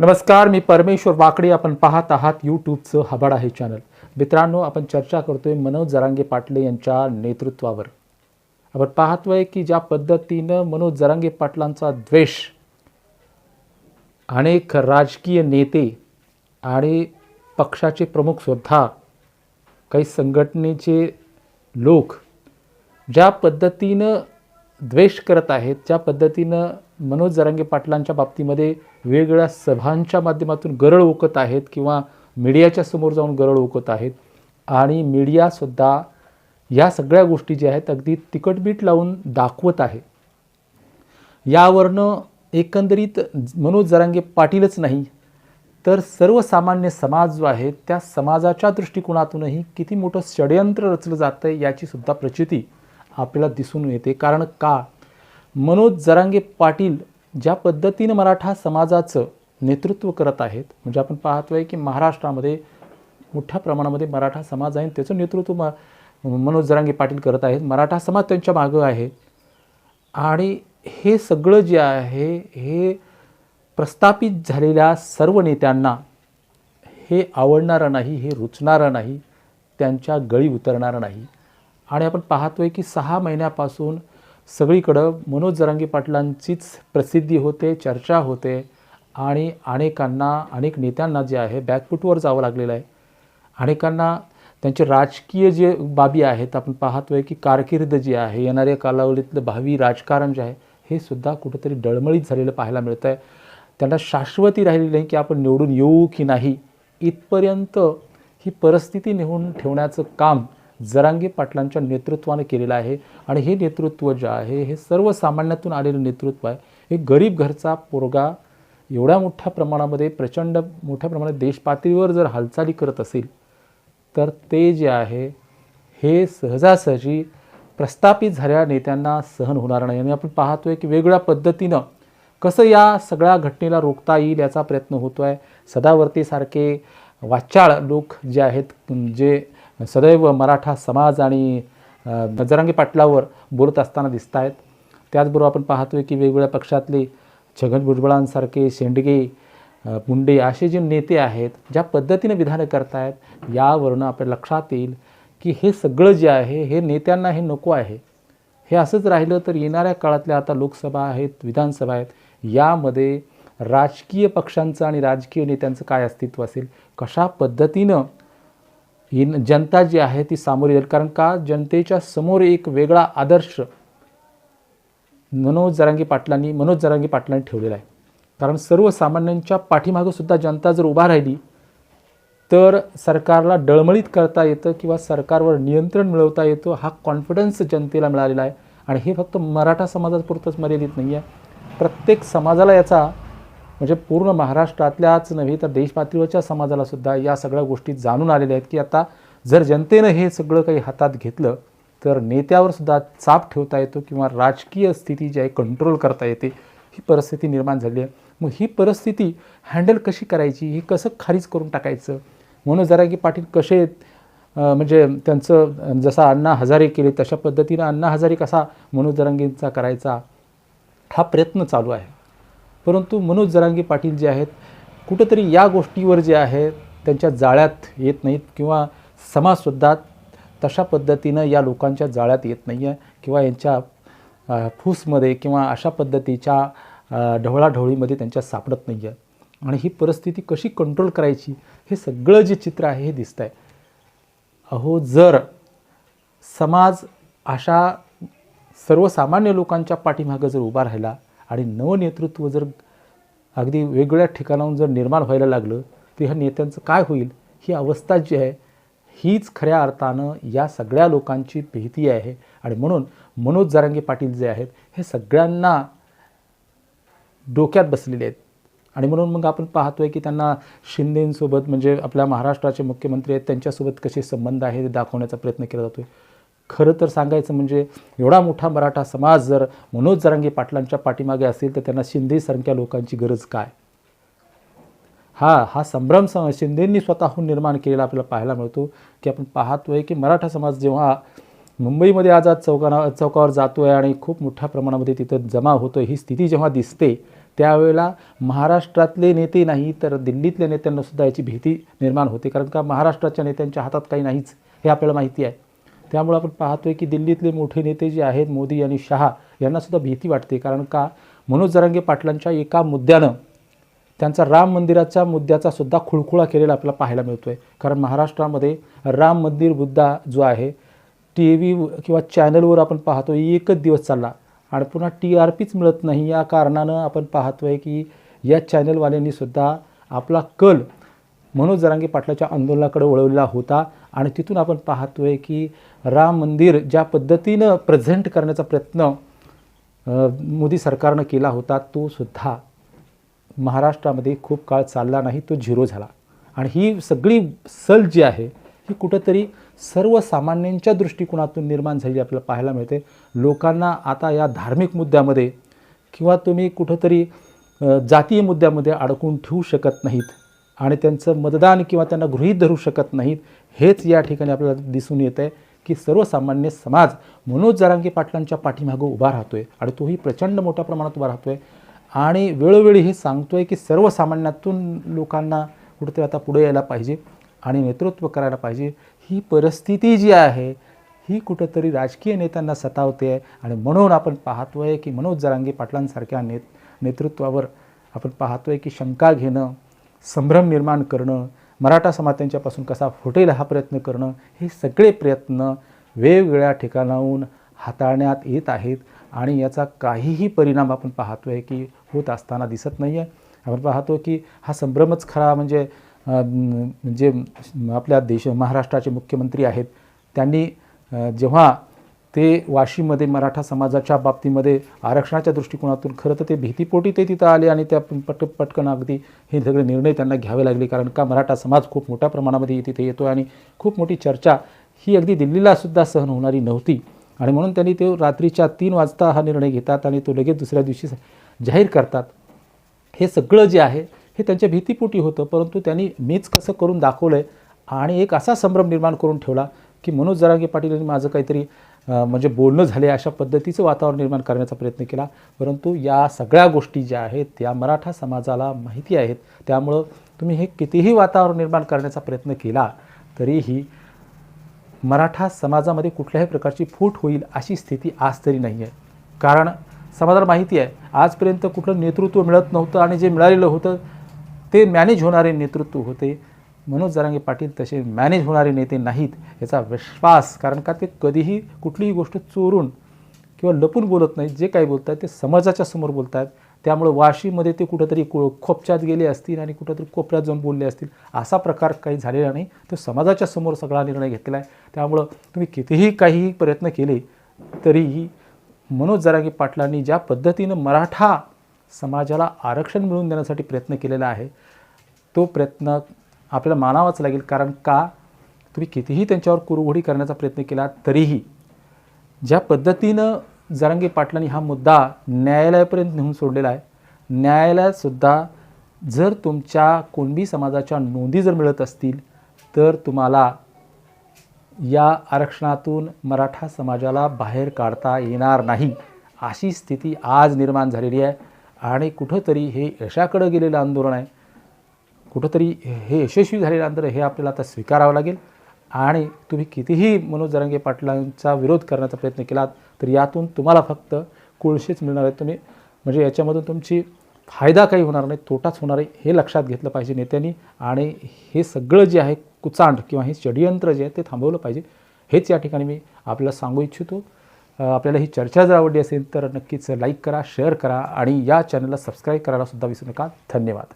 नमस्कार मी परमेश्वर वाकडे. आपण पाहत आहात यूट्यूबचं हबाड आहे चॅनल. मित्रांनो आपण चर्चा करतोय मनोज जरांगे पाटले यांच्या नेतृत्वावर. आपण पाहतोय की ज्या पद्धतीनं मनोज जरांगे पाटलांचा द्वेष अनेक राजकीय नेते आणि पक्षाचे प्रमुखसुद्धा काही संघटनेचे लोक ज्या पद्धतीनं द्वेष करत आहेत ज्या पद्धतीनं मनोज जरांगे पाटलांच्या बाबतीमध्ये वेगवेगळ्या सभांच्या माध्यमातून गरळ ओकत आहेत किंवा मीडियाच्या समोर जाऊन गरळ ओकत आहेत. आणि मीडियासुद्धा या सगळ्या गोष्टी ज्या आहेत अगदी तिकटबीट लावून दाखवत आहे. यावरनं एकंदरीत मनोज जरांगे पाटीलच नाही तर सर्वसामान्य समाज जो आहे त्या समाजाच्या दृष्टिकोनातूनही किती मोठं षडयंत्र रचलं जातं याचीसुद्धा याची सुद्धा प्रचिती आपल्याला दिसून येते. कारण का? मनोज जरांगे पाटील ज्या पद्धतीनं मराठा समाजाचं नेतृत्व करत आहेत म्हणजे आपण पाहतोय की महाराष्ट्रामध्ये मोठ्या प्रमाणामध्ये मराठा समाज आहे त्याचं नेतृत्व म मनोज जरांगे पाटील करत आहेत. मराठा समाज त्यांच्या मागं आहे. आणि हे सगळं जे आहे हे प्रस्थापित झालेल्या सर्व नेत्यांना हे आवडणारं नाही हे रुचणारं नाही त्यांच्या गळी उतरणारं नाही. आणि आपण पाहतोय की सहा महिन्यापासून सगळीकडं मनोज जरांगी पाटलांचीच प्रसिद्धी होते चर्चा होते आणि अनेकांना अनेक नेत्यांना जे आहे बॅकफुटवर जावं लागलेलं आहे. अनेकांना त्यांचे राजकीय जे बाबी आहेत आपण पाहतोय की कारकीर्द जी आहे येणाऱ्या कालावधीतलं भावी राजकारण जे आहे हे सुद्धा कुठंतरी डळमळीत झालेलं पाहायला मिळतं आहे त्यांना शाश्वती राहिलेली नाही की आपण निवडून येऊ की नाही. इथपर्यंत ही परिस्थिती नेऊन ठेवण्याचं काम जरांगे पाटलांच्या नेतृत्वाने केलेलं आहे. आणि हे नेतृत्व जे आहे हे सर्वसामान्यातून आलेलं नेतृत्व आहे. हे गरीब घरचा पोरगा एवढ्या मोठ्या प्रमाणामध्ये प्रचंड मोठ्या प्रमाणात देशपातळीवर जर हालचाली करत असेल तर ते जे आहे हे सहजासहजी प्रस्थापित झालेल्या नेत्यांना सहन होणार नाही. आणि आपण पाहतोय की वेगळ्या पद्धतीनं कसं या सगळ्या घटनेला रोखता येईल याचा प्रयत्न होतो आहे सदावर्तीसारखे वाचाळ लोक जे आहेत जे सदैव मराठा समाज आणि अ, पाटलावर बोलत असताना दिसत आहेत त्याचबरोबर आपण पाहतोय की वेगवेगळ्या पक्षातले छगन भुजबळांसारखे शेंडगे मुंडे असे जे नेते आहेत ज्या पद्धतीने विधानं करतायत यावरून आपल्या लक्षात येईल की हे सगळं जे आहे हे नेत्यांना हे नको आहे. हे असंच राहिलं तर येणाऱ्या काळातल्या आता लोकसभा आहेत विधानसभा आहेत यामध्ये राजकीय पक्षांचं आणि राजकीय नेत्यांचं काय अस्तित्व असेल? कशा पद्धतीनं ही जनता जी आहे ती सामोरी जाईल. कारण का? जनतेच्या समोर एक वेगळा आदर्श मनोज जरांगी पाटलांनी मनोज जरांगी पाटलांनी ठेवलेला आहे. कारण सर्वसामान्यांच्या पाठीमागं सुद्धा जनता जर उभा राहिली तर सरकारला डळमळीत करता येतं किंवा सरकारवर नियंत्रण मिळवता येतं हा कॉन्फिडन्स जनतेला मिळालेला आहे. आणि हे फक्त मराठा समाजापुरतंच मर्यादित नाही आहे प्रत्येक समाजाला याचा म्हणजे पूर्ण महाराष्ट्रातल्याच नव्हे तर देशपातळीवरच्या समाजाला सुद्धा या सगळ्या गोष्टी जाणून आलेल्या आहेत की आता जर जनतेनं हे सगळं काही हातात घेतलं तर नेत्यावर सुद्धा चाप ठेवता येतो किंवा राजकीय स्थिती जी आहे कंट्रोल करता येते ही परिस्थिती निर्माण झाली आहे. मग ही परिस्थिती हँडल कशी करायची? ही कसं खारीज करून टाकायचं? म्हणून जरा की पाटील कसे म्हणजे त्यांचं जसा अण्णा हजारे केले तशा पद्धतीनं अण्णा हजारे कसा मनोज करायचा हा प्रयत्न चालू आहे. परंतु मनोज जरांगे पाटील जे आहेत कुठंतरी या गोष्टीवर जे आहे त्यांच्या जाळ्यात येत नाहीत किंवा समाजसुद्धा तशा पद्धतीनं या लोकांच्या जाळ्यात येत नाही आहे किंवा यांच्या फूसमध्ये किंवा अशा पद्धतीच्या ढवळाढवळीमध्ये त्यांच्या सापडत नाही आहे आणि ही परिस्थिती कशी कंट्रोल करायची हे सगळं जे चित्र आहे हे दिसतं आहे अहो जर समाज अशा सर्वसामान्य लोकांच्या पाठीमागं जर उभा राहिला आणि नवनेतृत्व जर अगदी वेगवेगळ्या ठिकाणाहून जर निर्माण व्हायला लागलं तर ह्या नेत्यांचं काय होईल? ही अवस्था जी आहे हीच खऱ्या अर्थानं या सगळ्या लोकांची भीती आहे. आणि म्हणून मनोज जरांगे पाटील जे आहेत हे सगळ्यांना डोक्यात बसलेले आहेत. आणि म्हणून मग आपण पाहतोय की त्यांना शिंदेंसोबत म्हणजे आपल्या महाराष्ट्राचे मुख्यमंत्री आहेत त्यांच्यासोबत कसे संबंध आहे ते दाखवण्याचा प्रयत्न केला जातोय. खरं तर सांगायचं म्हणजे एवढा मोठा मराठा समाज जर मनोज जरांगे पाटलांच्या पाठीमागे असेल तर त्यांना शिंदेसारख्या लोकांची गरज काय? हा हा संभ्रम स शिंदेंनी स्वतःहून निर्माण केलेला आपल्याला पाहायला मिळतो की आपण पाहतोय की मराठा समाज जेव्हा मुंबईमध्ये आज चौकाना चौकावर जातो आहे आणि खूप मोठ्या प्रमाणामध्ये तिथं जमा होतो ही स्थिती जेव्हा दिसते त्यावेळेला महाराष्ट्रातले नेते नाही तर दिल्लीतल्या नेत्यांनासुद्धा याची भीती निर्माण होते. कारण का? महाराष्ट्राच्या नेत्यांच्या हातात काही नाहीच हे आपल्याला माहिती आहे. त्यामुळे आपण पाहतोय की दिल्लीतले मोठे नेते जे आहेत मोदी आणि शहा यांनासुद्धा भीती वाटते. कारण का? मनोज जरांगे पाटलांच्या एका मुद्द्यानं त्यांचा राम मंदिराच्या मुद्द्याचा सुद्धा खुळखुळा केलेला आपल्याला पाहायला मिळतोय. कारण महाराष्ट्रामध्ये राम मंदिर मुद्दा जो आहे टी व्ही किंवा चॅनलवर आपण पाहतो एकच दिवस चालला. आणि पुन्हा टी आर पीच मिळत नाही. या कारणानं आपण पाहतोय की या चॅनलवाल्यांनीसुद्धा आपला कल मनोज जरांगे पाटलाच्या आंदोलनाकडे वळवलेला होता आणि तिथून आपण पाहतोय की राम मंदिर ज्या पद्धतीनं प्रेझेंट करण्याचा प्रयत्न मोदी सरकारनं केला होता तो सुद्धा महाराष्ट्रामध्ये खूप काळ चालला नाही तो झिरो झाला. आणि ही सगळी सल जी आहे ही कुठंतरी सर्वसामान्यांच्या दृष्टिकोनातून निर्माण झालेली आपल्याला पाहायला मिळते. लोकांना आता या धार्मिक मुद्द्यामध्ये किंवा तुम्ही कुठंतरी जातीय मुद्द्यामध्ये अडकून ठेवू शकत नाहीत. आणि त्यांचं मतदान किंवा त्यांना गृहीत धरू शकत नाहीत हेच या ठिकाणी आपल्याला दिसून येत आहे की सर्वसामान्य समाज मनोज जारांगी पाटलांच्या पाठीमागं उभा राहतोय आणि तोही प्रचंड मोठ्या प्रमाणात उभा राहतोय. आणि वेळोवेळी हे सांगतोय की सर्वसामान्यातून लोकांना कुठेतरी आता पुढे यायला पाहिजे आणि नेतृत्व करायला पाहिजे. ही परिस्थिती जी आहे ही कुठंतरी राजकीय नेत्यांना सतावते आहे आणि म्हणून आपण पाहतोय की मनोज जरांगे पाटलांसारख्या नेत नेतृत्वावर आपण पाहतोय की शंका घेणं संभ्रम निर्माण करणं मराठा समाज त्यांच्यापासून कसा फुटेल हा प्रयत्न करणं हे सगळे प्रयत्न वेगवेगळ्या ठिकाणाहून हाताळण्यात येत आहेत आणि याचा काहीही परिणाम आपण पाहतो आहे की होत असताना दिसत नाही आहे आपण पाहतो की हा संभ्रमच खरा म्हणजे जे म्हणजे आपल्या देश महाराष्ट्राचे मुख्यमंत्री आहेत. त्यांनी जेव्हा ते वाशीमध्ये मराठा समाजाच्या बाबतीमध्ये आरक्षणाच्या दृष्टिकोनातून खरं तर ते भीतीपोटी ते तिथं आले आणि त्या पट पटकन अगदी हे सगळे निर्णय त्यांना घ्यावे लागले. कारण का? मराठा समाज खूप मोठ्या प्रमाणामध्ये तिथे येतो आणि खूप मोठी चर्चा ही अगदी दिल्लीलासुद्धा सहन होणारी नव्हती. आणि म्हणून त्यांनी ते रात्रीच्या तीन वाजता हा निर्णय घेतात आणि तो लगेच दुसऱ्या दिवशी जाहीर करतात. हे सगळं जे आहे हे त्यांच्या भीतीपोटी होतं. परंतु त्यांनी मीच कसं करून दाखवलं आहे आणि एक असा संभ्रम निर्माण करून ठेवला की मनोज जरांगे पाटील यांनी माझं काहीतरी म्हणजे बोलणं झाले अशा पद्धतीचं वातावरण निर्माण करण्याचा प्रयत्न केला. परंतु या सगळ्या गोष्टी ज्या आहेत त्या मराठा समाजाला माहिती आहेत. त्यामुळं तुम्ही हे कितीही वातावरण निर्माण करण्याचा प्रयत्न केला तरीही मराठा समाजामध्ये कुठल्याही प्रकारची फूट होईल अशी स्थिती आज तरी नाही आहे कारण समाजाला माहिती आहे आजपर्यंत कुठलं नेतृत्व मिळत नव्हतं आणि जे मिळालेलं होतं ते मॅनेज होणारे नेतृत्व होते. मनोज जरांगे पाटील तसे मॅनेज होणारे नेते नाहीत याचा विश्वास कारण का ते कधीही कुठलीही गोष्ट चोरून किंवा लपून बोलत नाहीत. जे काही बोलत आहेत ते समाजाच्या समोर बोलत आहेत त्यामुळं वाशीमध्ये ते कुठंतरी को खोपच्यात गेले असतील आणि कुठंतरी कोपऱ्यात जाऊन बोलले असतील. असा प्रकार काही झालेला नाही. तो समाजाच्या समोर सगळा निर्णय घेतलेला आहे. त्यामुळं तुम्ही कितीही काहीही प्रयत्न केले तरीही मनोज जरांगे पाटलांनी ज्या पद्धतीनं मराठा समाजाला आरक्षण मिळवून देण्यासाठी प्रयत्न केलेला आहे तो प्रयत्न आपल्याला मानावाच लागेल. कारण का? तुम्ही कितीही त्यांच्यावर कुरघोडी करण्याचा प्रयत्न केला तरीही ज्या पद्धतीनं जरांगे पाटलांनी हा मुद्दा न्यायालयापर्यंत नेऊन सोडलेला आहे न्यायालयातसुद्धा जर तुमच्या कुणबी समाजाच्या नोंदी जर मिळत असतील तर तुम्हाला या आरक्षणातून मराठा समाजाला बाहेर काढता येणार नाही. अशी स्थिती आज निर्माण झालेली आहे आणि कुठंतरी हे यशाकडं गेलेलं आंदोलन आहे. कुठंतरी हे यशस्वी झालेलं हे आपल्याला आता स्वीकारावं लागेल. आणि तुम्ही कितीही मनोज जरांगे पाटलांचा विरोध करण्याचा प्रयत्न केलात तर यातून तुम्हाला फक्त कोळशेच मिळणार आहेत. तुम्ही म्हणजे याच्यामधून तुमची फायदा काही होणार नाही तोटाच होणार आहे हे लक्षात घेतलं पाहिजे नेत्यांनी. आणि हे सगळं जे आहे कुचांड किंवा हे षडयंत्र जे आहे ते थांबवलं पाहिजे. हेच या ठिकाणी मी आपल्याला सांगू इच्छितो. आपल्याला ही चर्चा जर आवडली असेल तर नक्कीच लाईक करा शेअर करा आणि या चॅनलला सबस्क्राईब करायला सुद्धा विसरू नका. धन्यवाद.